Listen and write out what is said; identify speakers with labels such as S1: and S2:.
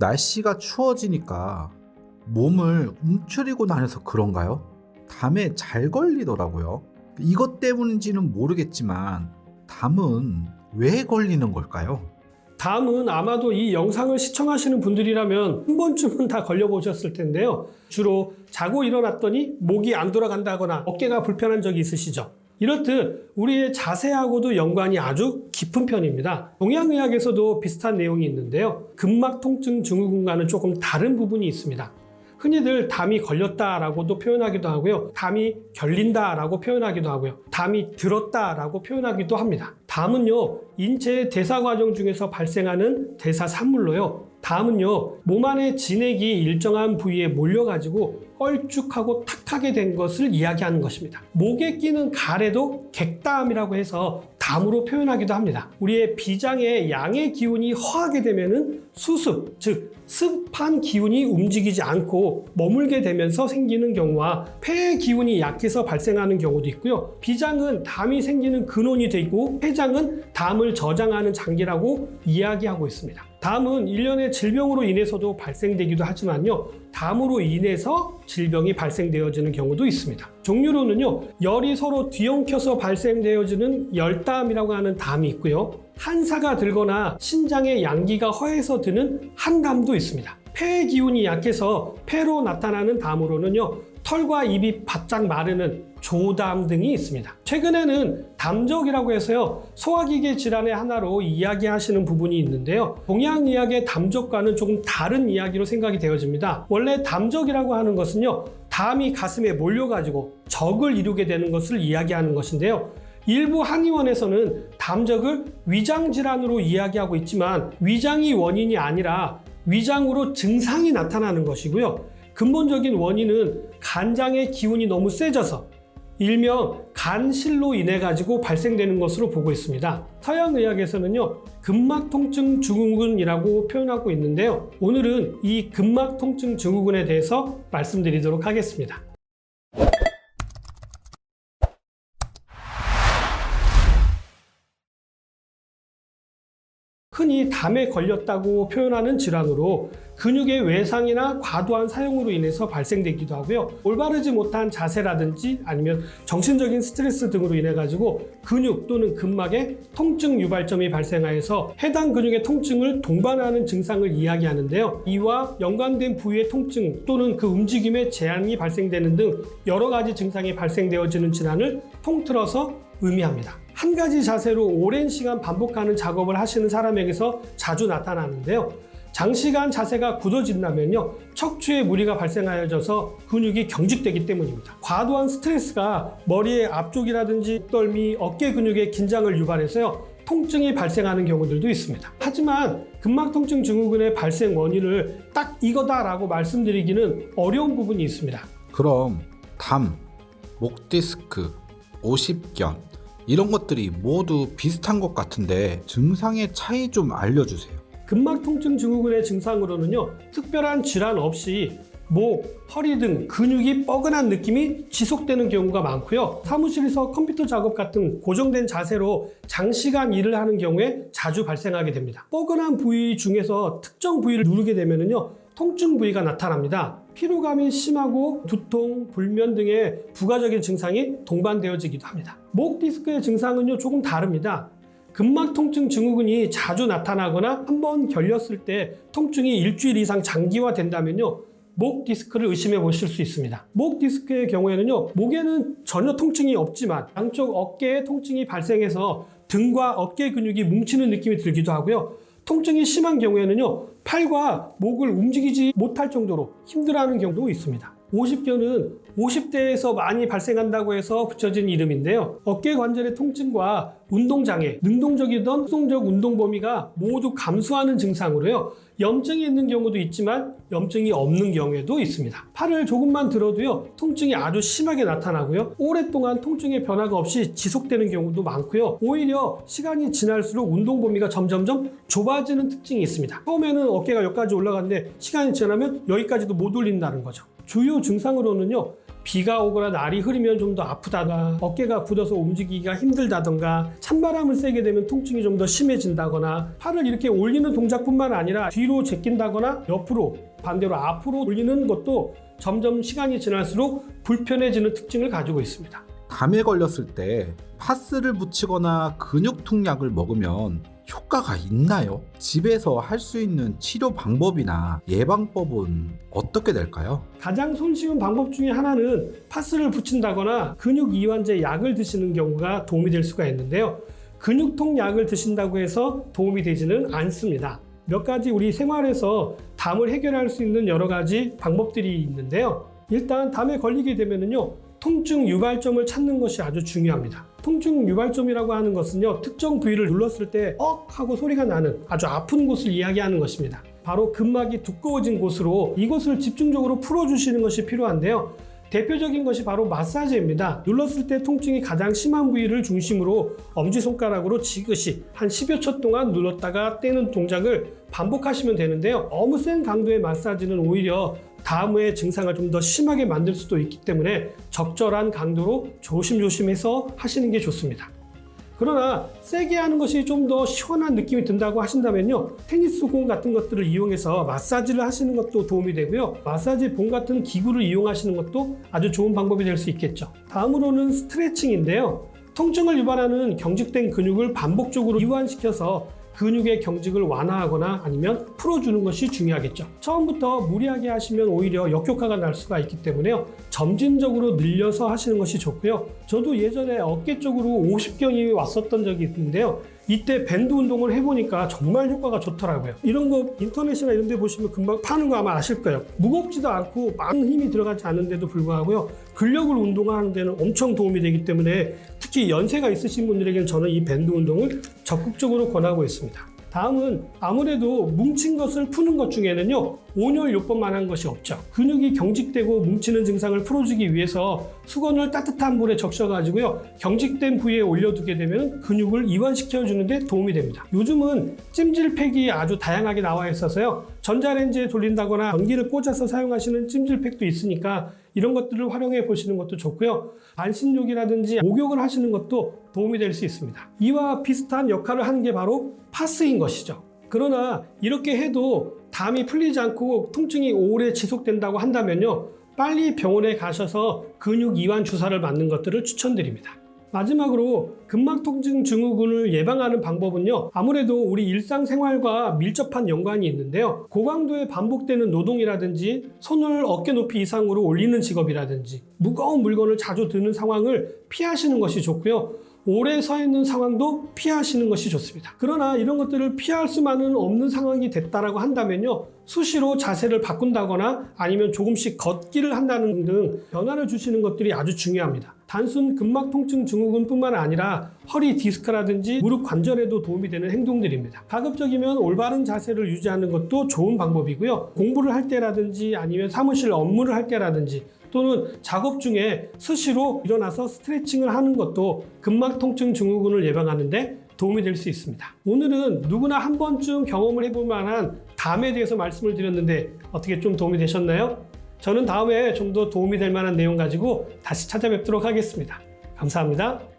S1: 날씨가 추워지니까 몸을 움츠리고 다녀서 그런가요? 담에 잘 걸리더라고요. 이것 때문인지는 모르겠지만 담은 왜 걸리는 걸까요?
S2: 다음은 아마도 이 영상을 시청하시는 분들이라면 한 번쯤은 다 걸려보셨을 텐데요. 주로 자고 일어났더니 목이 안 돌아간다거나 어깨가 불편한 적이 있으시죠? 이렇듯 우리의 자세하고도 연관이 아주 깊은 편입니다. 동양의학에서도 비슷한 내용이 있는데요. 근막 통증 증후군과는 조금 다른 부분이 있습니다. 흔히들 담이 걸렸다라고도 표현하기도 하고요. 담이 결린다라고 표현하기도 하고요. 담이 들었다라고 표현하기도 합니다. 담은요, 인체의 대사 과정 중에서 발생하는 대사 산물로요. 담은요, 몸 안의 진액이 일정한 부위에 몰려가지고 껄쭉하고 탁하게 된 것을 이야기하는 것입니다. 목에 끼는 가래도 객담이라고 해서 담으로 표현하기도 합니다. 우리의 비장의 양의 기운이 허하게 되면은 수습, 즉 습한 기운이 움직이지 않고 머물게 되면서 생기는 경우와 폐의 기운이 약해서 발생하는 경우도 있고요. 비장은 담이 생기는 근원이 되고 폐장은 담을 저장하는 장기라고 이야기하고 있습니다. 담은 일련의 질병으로 인해서도 발생되기도 하지만요. 담으로 인해서 질병이 발생되어지는 경우도 있습니다. 종류로는요, 열이 서로 뒤엉켜서 발생되어지는 열담이라고 하는 담이 있고요. 한사가 들거나 신장의 양기가 허해서 드는 한담도 있습니다. 폐의 기운이 약해서 폐로 나타나는 담으로는요, 털과 입이 바짝 마르는 조담 등이 있습니다. 최근에는 담적이라고 해서요, 소화기계 질환의 하나로 이야기하시는 부분이 있는데요. 동양의학의 담적과는 조금 다른 이야기로 생각이 되어집니다. 원래 담적이라고 하는 것은요, 담이 가슴에 몰려가지고 적을 이루게 되는 것을 이야기하는 것인데요. 일부 한의원에서는 담적을 위장 질환으로 이야기하고 있지만 위장이 원인이 아니라 위장으로 증상이 나타나는 것이고요. 근본적인 원인은 간장의 기운이 너무 세져서 일명 간실로 인해 가지고 발생되는 것으로 보고 있습니다. 서양 의학에서는요. 근막 통증 증후군이라고 표현하고 있는데요. 오늘은 이 근막 통증 증후군에 대해서 말씀드리도록 하겠습니다. 흔히 담에 걸렸다고 표현하는 질환으로 근육의 외상이나 과도한 사용으로 인해서 발생되기도 하고요. 올바르지 못한 자세라든지 아니면 정신적인 스트레스 등으로 인해 가지고 근육 또는 근막에 통증 유발점이 발생하여서 해당 근육의 통증을 동반하는 증상을 이야기하는데요. 이와 연관된 부위의 통증 또는 그 움직임에 제한이 발생되는 등 여러 가지 증상이 발생되어지는 질환을 통틀어서 의미합니다. 한 가지 자세로 오랜 시간 반복하는 작업을 하시는 사람에게서 자주 나타나는데요. 장시간 자세가 굳어진다면요. 척추에 무리가 발생하여져서 근육이 경직되기 때문입니다. 과도한 스트레스가 머리의 앞쪽이라든지 떨미, 어깨 근육의 긴장을 유발해서요. 통증이 발생하는 경우들도 있습니다. 하지만 근막 통증 증후군의 발생 원인을 딱 이거다라고 말씀드리기는 어려운 부분이 있습니다.
S1: 그럼 담, 목 디스크, 오십견 이런 것들이 모두 비슷한 것 같은데 증상의 차이 좀 알려주세요.
S2: 근막 통증 증후군의 증상으로는요 특별한 질환 없이 목, 허리 등 근육이 뻐근한 느낌이 지속되는 경우가 많고요 사무실에서 컴퓨터 작업 같은 고정된 자세로 장시간 일을 하는 경우에 자주 발생하게 됩니다 뻐근한 부위 중에서 특정 부위를 누르게 되면요 통증 부위가 나타납니다 피로감이 심하고 두통, 불면 등의 부가적인 증상이 동반되어지기도 합니다 목 디스크의 증상은요 조금 다릅니다 근막 통증 증후군이 자주 나타나거나 한 번 결렸을 때 통증이 일주일 이상 장기화 된다면요. 목 디스크를 의심해 보실 수 있습니다. 목 디스크의 경우에는요. 목에는 전혀 통증이 없지만 양쪽 어깨에 통증이 발생해서 등과 어깨 근육이 뭉치는 느낌이 들기도 하고요. 통증이 심한 경우에는요. 팔과 목을 움직이지 못할 정도로 힘들어하는 경우도 있습니다. 50견은 50대에서 많이 발생한다고 해서 붙여진 이름인데요. 어깨 관절의 통증과 운동장애, 능동적이던 수동적 운동 범위가 모두 감소하는 증상으로요. 염증이 있는 경우도 있지만 염증이 없는 경우에도 있습니다. 팔을 조금만 들어도요. 통증이 아주 심하게 나타나고요. 오랫동안 통증의 변화가 없이 지속되는 경우도 많고요. 오히려 시간이 지날수록 운동 범위가 점점점 좁아지는 특징이 있습니다. 처음에는 어깨가 여기까지 올라가는데 시간이 지나면 여기까지도 못 올린다는 거죠. 주요 증상으로는요. 비가 오거나 날이 흐리면 좀 더 아프다거나 어깨가 굳어서 움직이기가 힘들다던가 찬바람을 쐬게 되면 통증이 좀 더 심해진다거나 팔을 이렇게 올리는 동작뿐만 아니라 뒤로 제낀다거나 옆으로 반대로 앞으로 올리는 것도 점점 시간이 지날수록 불편해지는 특징을 가지고 있습니다.
S1: 담에 걸렸을 때 파스를 붙이거나 근육통약을 먹으면 효과가 있나요? 집에서 할 수 있는 치료 방법이나 예방법은 어떻게 될까요?
S2: 가장 손쉬운 방법 중에 하나는 파스를 붙인다거나 근육 이완제 약을 드시는 경우가 도움이 될 수가 있는데요. 근육통 약을 드신다고 해서 도움이 되지는 않습니다. 몇 가지 우리 생활에서 담을 해결할 수 있는 여러 가지 방법들이 있는데요. 일단 담에 걸리게 되면은요. 통증 유발점을 찾는 것이 아주 중요합니다. 통증 유발점이라고 하는 것은요. 특정 부위를 눌렀을 때 억 하고 소리가 나는 아주 아픈 곳을 이야기하는 것입니다. 바로 근막이 두꺼워진 곳으로 이곳을 집중적으로 풀어주시는 것이 필요한데요. 대표적인 것이 바로 마사지입니다. 눌렀을 때 통증이 가장 심한 부위를 중심으로 엄지손가락으로 지그시 한 10여 초 동안 눌렀다가 떼는 동작을 반복하시면 되는데요. 너무 센 강도의 마사지는 오히려 다음의 증상을 좀 더 심하게 만들 수도 있기 때문에 적절한 강도로 조심조심해서 하시는 게 좋습니다. 그러나 세게 하는 것이 좀 더 시원한 느낌이 든다고 하신다면요 테니스 공 같은 것들을 이용해서 마사지를 하시는 것도 도움이 되고요. 마사지 봉 같은 기구를 이용하시는 것도 아주 좋은 방법이 될 수 있겠죠. 다음으로는 스트레칭인데요. 통증을 유발하는 경직된 근육을 반복적으로 이완시켜서 근육의 경직을 완화하거나 아니면 풀어주는 것이 중요하겠죠. 처음부터 무리하게 하시면 오히려 역효과가 날 수가 있기 때문에요. 점진적으로 늘려서 하시는 것이 좋고요. 저도 예전에 어깨 쪽으로 50견이 왔었던 적이 있는데요. 이때 밴드 운동을 해보니까 정말 효과가 좋더라고요. 이런 거 인터넷이나 이런 데 보시면 금방 파는 거 아마 아실 거예요. 무겁지도 않고 많은 힘이 들어가지 않은데도 불구하고요. 근력을 운동하는 데는 엄청 도움이 되기 때문에 특히 연세가 있으신 분들에게는 저는 이 밴드 운동을 적극적으로 권하고 있습니다. 다음은 아무래도 뭉친 것을 푸는 것 중에는요 온열 요법만 한 것이 없죠. 근육이 경직되고 뭉치는 증상을 풀어주기 위해서 수건을 따뜻한 물에 적셔가지고요 경직된 부위에 올려두게 되면 근육을 이완시켜 주는데 도움이 됩니다. 요즘은 찜질팩이 아주 다양하게 나와 있어서요 전자레인지에 돌린다거나 전기를 꽂아서 사용하시는 찜질팩도 있으니까 이런 것들을 활용해 보시는 것도 좋고요 반신욕이라든지 목욕을 하시는 것도 도움이 될 수 있습니다 이와 비슷한 역할을 하는 게 바로 파스인 것이죠. 그러나 이렇게 해도 담이 풀리지 않고 통증이 오래 지속된다고 한다면요. 빨리 병원에 가셔서 근육 이완 주사를 맞는 것들을 추천드립니다. 마지막으로 근막 통증 증후군을 예방하는 방법은요. 아무래도 우리 일상생활과 밀접한 연관이 있는데요. 고강도의 반복되는 노동이라든지 손을 어깨 높이 이상으로 올리는 직업이라든지 무거운 물건을 자주 드는 상황을 피하시는 것이 좋고요. 오래 서 있는 상황도 피하시는 것이 좋습니다. 그러나 이런 것들을 피할 수만은 없는 상황이 됐다라고 한다면요. 수시로 자세를 바꾼다거나 아니면 조금씩 걷기를 한다는 등 변화를 주시는 것들이 아주 중요합니다. 단순 근막 통증 증후군뿐만 아니라 허리 디스크라든지 무릎 관절에도 도움이 되는 행동들입니다. 가급적이면 올바른 자세를 유지하는 것도 좋은 방법이고요. 공부를 할 때라든지 아니면 사무실 업무를 할 때라든지 또는 작업 중에 수시로 일어나서 스트레칭을 하는 것도 근막 통증 증후군을 예방하는데 도움이 될 수 있습니다. 오늘은 누구나 한 번쯤 경험을 해볼 만한 담에 대해서 말씀을 드렸는데 어떻게 좀 도움이 되셨나요? 저는 다음에 좀 더 도움이 될 만한 내용 가지고 다시 찾아뵙도록 하겠습니다. 감사합니다.